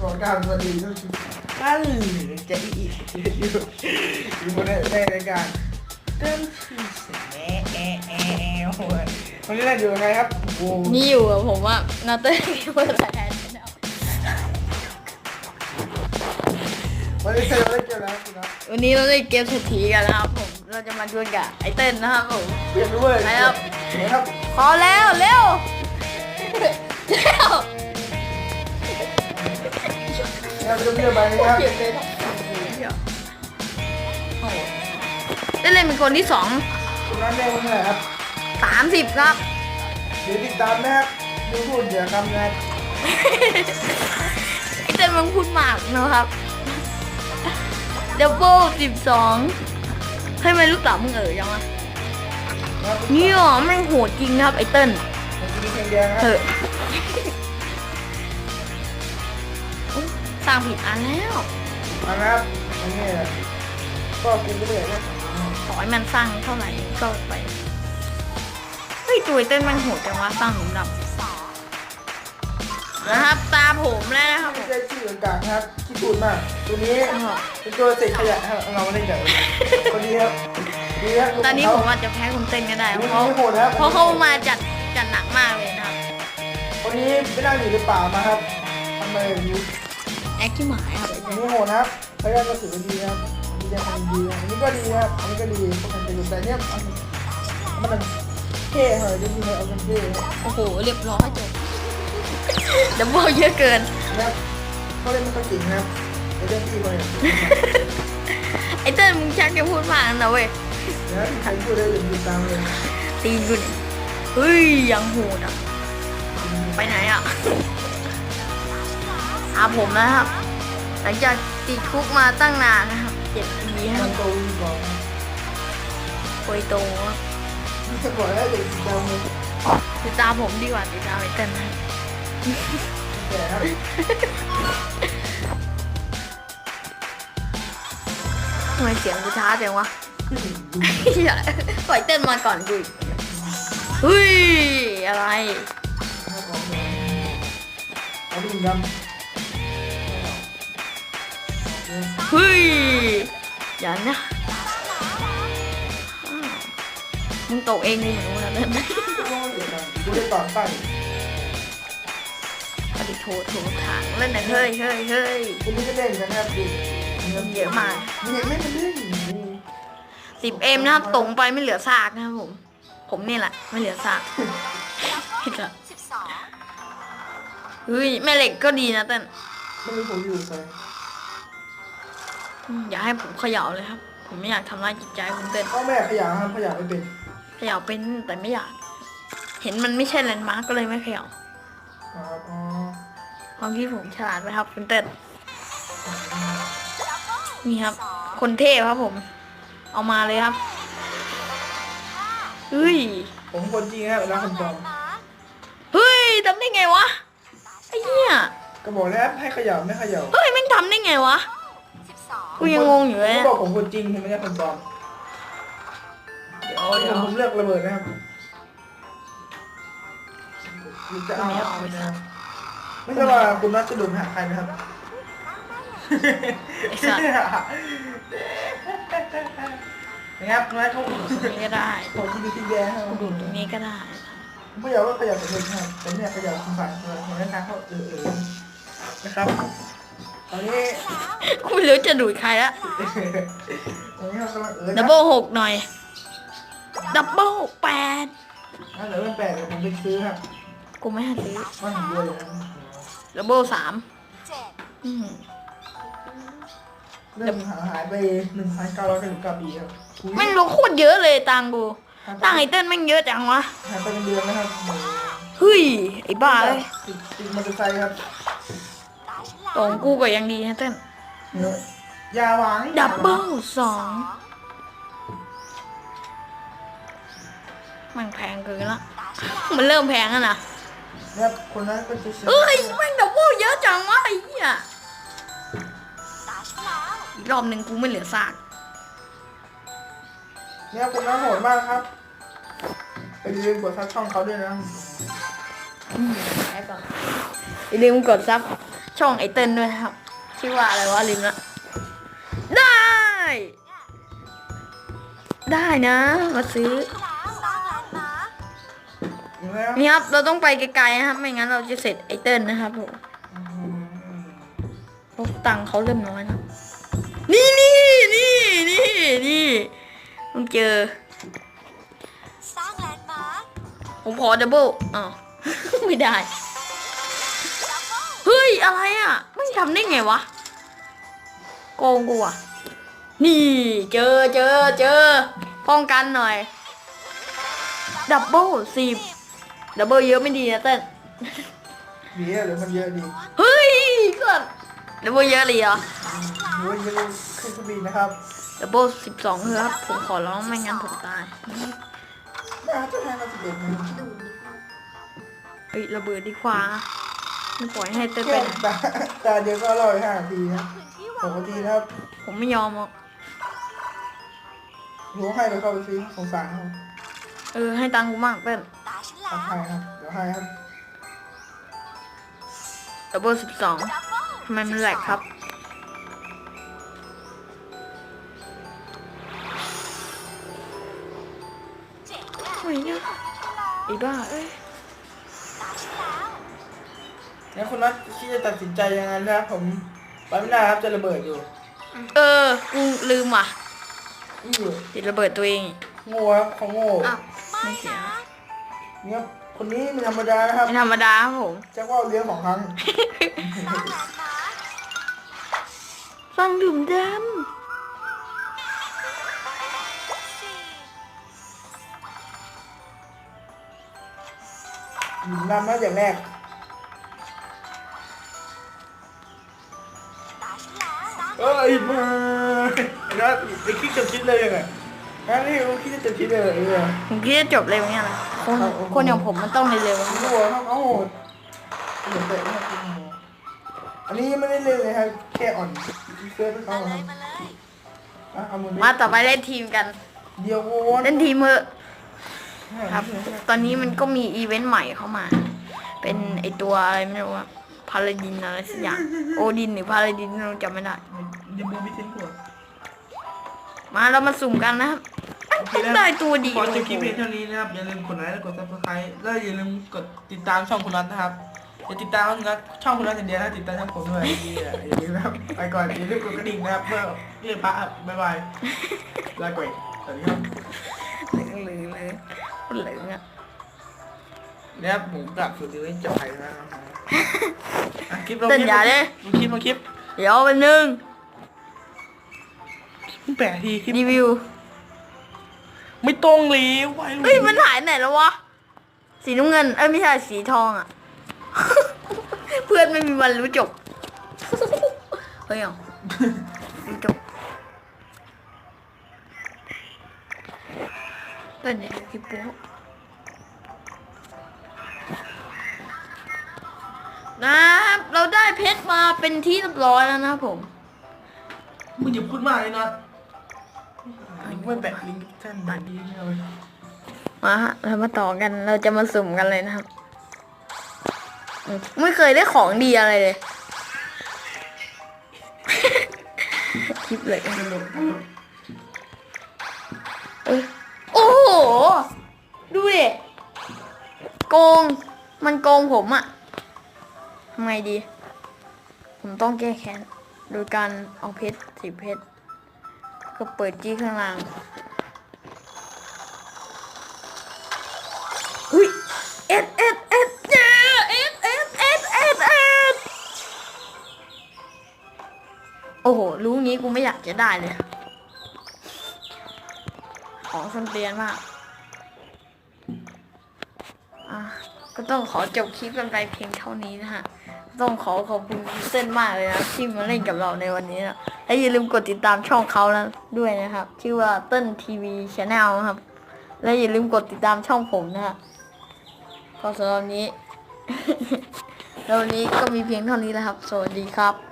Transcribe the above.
ขอการสวัสดีทุกท่านจะอีกอยู่อยู่บนในรายการเติมชีสแอะแอะแอะแอะวันนี้เราอยู่กับใครครับโอ้นี่อยู่กับผมว่านาเต้เปิดแทนวันนี้เราได้เจอแล้วคุณนะวันนี้เราได้เกมเศรษฐีกันนะครับผม เราจะมาดวลกับไอเต้นนะครับผมเปลี่ยนด้วยไปครับครับพอแล้วเร็วเร็ว เราจะเรียกไปนะครับเลยนเลยทั้งโอ้โหได้เล่นเป็นคนที่สองคุณนัทได้เมื่อไหร่ครับสามสิบครับเดี๋ยวติดตามนะครับดูพูดเดี๋ยวคำนะครับไอเต้นมันพูดมากนะครับดับเบิลสิบสองให้มันลูกเต๋ามึงเอ๋ยยังวะเนี่ยมันโหดจริงครับไอเติ้ลผมจะมีเพลงแดงคเถรับอะอุ๊ย สร้างผิดอันแล้วมานะครับอันนี้ก็กินไปเลยนะขอให้มันสร้างเท่าไหร่ก็ไป เฮ้ยตัวไอ้เต้นมันโหดจังวะสร้างหลุมดำนะครับ ตาผมแล้วนะครับผไม่มใช่ชื่อกลางครับที่พูดมาก ตัวนี้เป็นตัวเศษขยะครับเราไม่ได้จับคนนี้ครับดีครับตอนนี้ผมอาจจะแพ้คุณเต้นก็ได้คนเพราะนี้โหดครับเพราะเขามาจัดจัดหนักมากเลยนะครับ คนนี้ไม่ได้อยู่ในป่ามาครับทำไมแบบนี้ แอคที่หมายครับไอ้อัเต้นนนี้โหดนะครับพยายามจะถือดีครับอันนี้จะทำดีอันนี้ก็ดีครับอันนี้ก็ดีพวกมันจะอยู่แต่เนี้ยมันเท่เหรอจริงๆเอาเป็นเท่ครับโอ้โหเรียบร้อยจบดับเบิลเยอะเกินนะครับเขาเล่นไม่ค่อยเก่งนะครับไอ้เรื่องที่เขาเนี่ยไอ้เต้นมึงชักจะพูดมากนะเว้ยนะใครพูดได้หรือติดตามเลยตีนกูเนี่ยเฮ้ยยังโหดอะไปไหนอะ อาผมนะครับ หลังจากติดคุกมาตั้งนานนะครับเจ็ดปีคมัรันบโตดีกว่าโคยโตครับจะบอกได้เด็กติดตามติดตามผมดีกว่าติดตามไอ้เต้นนะครับแต่ครับทำไมเสียงกูช้าจังวะปล่อยเต้นมาก่อนกูอีกเฮ้ย อะไร เอาดูดำ เฮ้ยอย่านะอ้าวมึงตกเองนี่หนูนะเต้นกูได้ต่อตั้งปฏิโทษโทษทางเล่นนะเฮ้ยเฮ้ยเฮ้ยกูไม่ได้เล่นกันนะครับดูเยอะมากมันยังไม่เป็นเรื่องสิบเอ็มนะครับตรงไปไม่เหลือซากนะครับผม ผมนี่แหละ ไม่เหลือซากผิดละเฮ้ยแม่เหล็กก็ดีนะเต้นมันมีผมอยู่ไปอืม อย่าให้ผมเขย่าเลยครับ ผมไม่อยากทำร้ายจิตใจคุณเต้นพ่อแม่ขยะครับขยะไม่เป็นเขย่าเป็นแต่ไม่อยาก เห็นมันไม่ใช่แลนด์มาร์กก็เลยไม่เขย่าครับอ๋อความคิดผมฉลาดไหมครับคุณเต้นนี่ครับ คนเทพครับผม เอามาเลยครับเฮ้ยผมคนจริงครับรักคนปลอมเฮ้ยทำได้ไงวะไอ้เหี้ยก็บอกแล้วให้ขยะไม่ขยะเฮ้ยแม่งทำได้ไงวะ กูยังงงอยู่เลยผมอะบอกผมคนจริงผมไม่ใช่คนปลอมเดี๋ยวผเดี๋ยวมผมเลือกระเบิดนะครับจะเอาไม่ใช่ว่าคุณนัทจะดุมหาใครนะครับ ไอ้สัตว์นะครับน้อยเขาตรงนี้ก็ได้ผมที่ดีที่แย่ครับดูตรงนี้ก็ได้ ไม่อยากว่าขยับเป็นครับแต่เนี่ยขยับคุณฝ่ายเลยผมแนะนำเขาเออเออนะครับ ตอนนี้กูไม่รู้จะดูดใครละตอนนี้เรากำลังเออดับเบิลหกหน่อย ดับเบิลแปดถ้าเหลือเป็นแปดเดี๋ยวผมไปซื้อครับกูไม่ให้ซื้อว่าถึงด้วยเลยนะดับเบิลสามอืมเริ่มหาหายไปหนึ่งพันเก้าร้อยเก้าสิบเก้าปีครับแม่งรู้โคตรเยอะเลยตังกูตังไอ้เต้นแม่งเยอะจังวะหายไปเป็นเดือนนะครับเฮ้ยไอ้บ้าเลย ติดติดมอเตอร์ไซค์ครับ ตรงกูก็ยังดีนะเต้นเนื้อยาหวานดับเบิลสองมันแพงเกินละ มันเริ่มแพงแล้วนะนะครับคนนั้นก็จะซื้อเอ้ยแม่งดับเบิลเยอะจังวะไอ้เหี้ยอีกรอบหนึ่งกูไม่เหลือซากเนี่ยคนนั้นโหดมากครับ ไปลืมกดซับช่องเขาด้วยนะอืมแพ้ก่อนอย่าลืมกดซับ ช่องไอเติ้ลด้วยนะครับ ชื่อว่าอะไรวะลืมละได้ ได้นะ มาซื้อแล้วนี่ครับเราต้องไปไกลๆนะครับ ไม่งั้นเราจะเสร็จไอเติ้ลนะครับผมเพราะตังค์เขาเริ่มน้อยนะนี่นี่นี่นี่นี่ต้องเจอสร้างแลนด์มาร์คผมขอดับเบิลอ้าวไม่ได้เฮ้ย อะไรอะไม่ทำได้ไงวะ โกงกูอะ นี่เจอเจอเจอป้องกันหน่อย ดับเบิลสิบดับเบิลเยอะไม่ดีนะเต้นดีอะหรือมันเยอะดีเฮ้ยก็ดับเบิลเยอะเลยเหรอหรือว่าเยอะขึ้นเครื่องบินนะครับ ดับเบิลสิบสองเถอะครับ ผมขอร้องไม่งั้นผมตายน่าจะให้มาสิบเอ็ดนะเฮ้ยระเบิดดีกว่า ไม่ปล่อยให้เต้นแค่เป็นตาตาเดียวก็รอดห้านาทีนะพื้นที่หวางกนาทีนะครับผมไม่ยอมหรอกรู้ให้เราเข้าไปซื้อสงสารเขาเออให้ตังค์กูมากเต้นตาฉันเอาแล้วให้ครับเดี๋ยวให้ครับดับเบิลสิบสองดับเบิ้ลทำไมมันแหลกครับเจ๋งอะโอ้ยเนี่ยไอ้บ้าเอ้ยตาฉันแล้ว งั้นคุณนัทที่จะตัดสินใจยังไงนะครับ ผมไปไม่ได้ครับจะระเบิดอยู่เออ กูลืมว่ะนี่อยู่ติดระเบิดตัวเองโง่ครับเขาโง่อ้าวไม่ไม่เสียนะเนี่ยคนนี้ไม่ธรรมดานะครับไม่ธรรมดาครับผมจะว่าเลี้ยงสองครั้งสร้างแลนด์มาร์คฟังดื่มดสี่อยู่นำนะอย่างแรก เอ้ยมานะไอ้คิดจบชิดเลยยังไงงั้นนี่รู้คิดจะจบชิดเลยเออำผมคิดจะจบเร็วเนี่ยแหละคนครับผมคนอย่างผมมันต้องเร็วโง่ครับเขาโหดเดี๋ยวเตะนะครับอันนี้ไม่ได้เล่นเลยครับแค่อ่อนเสื้อเป็นเขามาคเลรัยบมาเลยอะเอามือๆมาต่อไปเล่นทีมกัน เดียวโวนเล่นทีมเถอะครับ ตอนนี้มันก็มีอีเวนต์ใหม่เข้ามา เป็นไอตัวอะไรไม่รู้ว่า พาราดินอะไรสักอย่างโอดินหรือพาราดินเราจำไม่ได้ดิมโบมิเทนหัวมาเรามาสุ่มกันนะครับโอเคต้องนะได้ตัวดีขอจบคลิปเพียงเท่านี้นะครับอย่าลืมกดไลค์และกดซับสไครต์แล้วอย่าลืมกดติดตามช่องคุณนัทนะครับอย่าติดตามคุณนัทช่องคุณนัทอย่างเดียวนะติดตามช่องผมด้วยอย่าลืมนะครับไปก่อนอย่าลืมกดกระดิ่งนะครับเพื่อเรียกพระบ๊ายบายลาก่อนสวัสดีครับเหลืองเหลืองเลยคนเหลืองอะเนี่ยผมกลับสุดที่ไม่จบไปนะครับอะค ลิปลงเต้นคลิปอย่าเลยลงคลิปลงคลิปเดี๋ยวเป็นหนึ่งแปะทีคลิปรีวิวไม่ตรงเลยไว้เฮ้ยมันหายไหนแล้ววะสีน้ำเงินเอ้ยไม่ใช่สีทองอะ เพื่อนไม่มีวันรู้จบ เฮ้ยเอารู้จบเต้นเนี่ยคลิปโป๊ะ นะครับเราได้เพชรมาเป็นที่เรียบร้อยแล้วนะครับผม มึงอย่าพูดมากเลยน็อตไม่แปะลิงก์ท่านดันดีไม่เอามาฮะเรามาต่อกันเราจะมาสุ่มกันเลยนะครับอืมไม่เคยได้ของดีอะไรเลย คลิปเลยตลกตลกเอ้ยโอ้โห ดูดิโกง มันโกงผมอะ ทำไงดี ผมต้องแก้แค้นโดยการเอาเพชรสิเพชรก็เปิดจี้ข้างล่างเฮ้ยเอ็ดเอ็ดเอ็ดเจอเอ็ดเอ็ดเอ็ดเอ็ดเอ็ดโอ้โห รู้งี้กูไม่อยากจะได้เลย ของส้นเตียนมากอะก็ต้องขอจบคลิปกันไปเพียงเท่านี้นะฮะ ต้องขอขอบคุณเส้นมากเลยนะที่มาเล่นกับเราในวันนี้นะและอย่าลืมกดติดตามช่องเขานะด้วยนะครับ ชื่อว่าเต้นทีวีชาแนลครับ และอย่าลืมกดติดตามช่องผมนะฮะก็สำหรับนนี้ แล้ววันนี้ก็มีเพียงเท่านี้แล้วครับ สวัสดีครับ